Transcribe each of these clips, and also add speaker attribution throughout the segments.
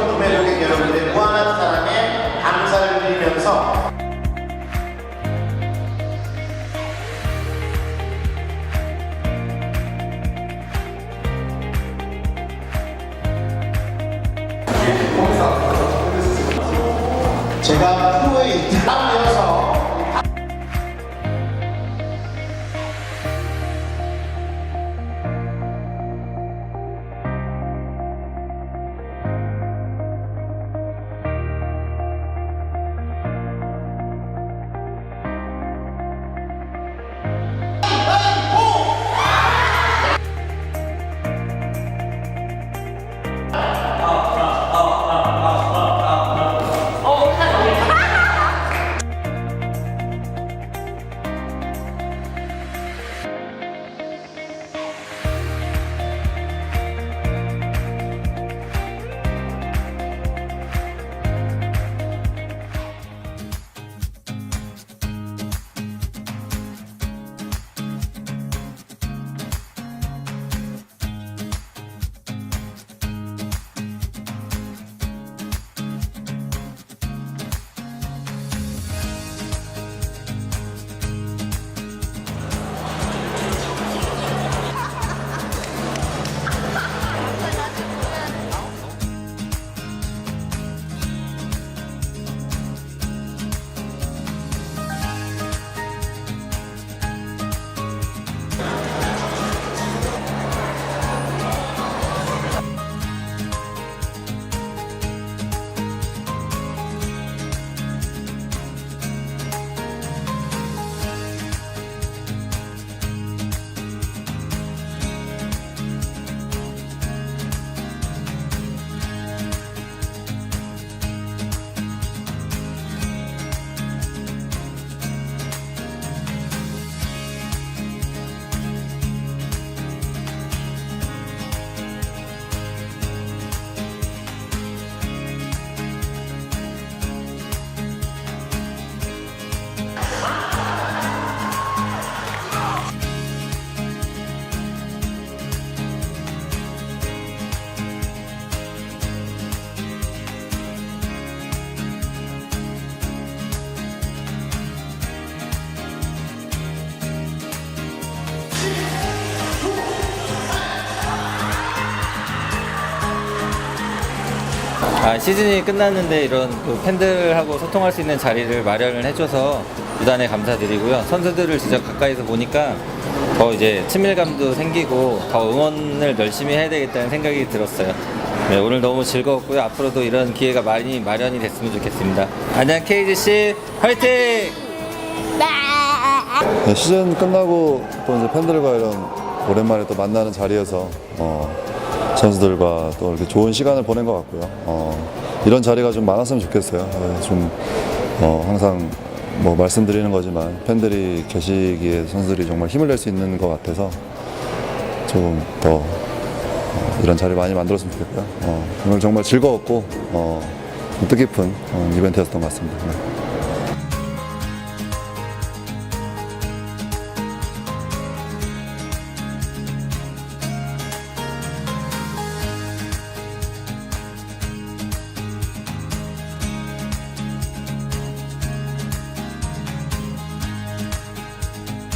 Speaker 1: 구매고객 여러분들의 무한한 사랑에 감사를 드리면서 제가 프로에 입당되어서
Speaker 2: 아, 시즌이 끝났는데 이런 그 팬들하고 소통할 수 있는 자리를 마련을 해줘서 유단에 감사드리고요. 선수들을 직접 가까이서 보니까 더 이제 친밀감도 생기고 더 응원을 열심히 해야 되겠다는 생각이 들었어요. 네, 오늘 너무 즐거웠고요. 앞으로도 이런 기회가 많이 마련이 됐으면 좋겠습니다. 안녕 KGC 화이팅!
Speaker 3: 네, 시즌 끝나고 또 이제 팬들과 이런 오랜만에 또 만나는 자리에서 어, 선수들과 또 이렇게 좋은 시간을 보낸 것 같고요. 어, 이런 자리가 좀 많았으면 좋겠어요. 네, 좀 어, 항상 뭐 말씀드리는 거지만 팬들이 계시기에 선수들이 정말 힘을 낼 수 있는 것 같아서 조금 더 어, 이런 자리 많이 만들었으면 좋겠고요. 어, 오늘 정말 즐거웠고 어, 좀 뜻깊은 어, 이벤트였던 것 같습니다. 네.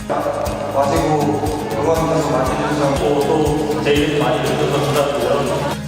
Speaker 4: 와시고 응원 많이 해주셔서 또 제일 많이 해주셔서 감사드려요.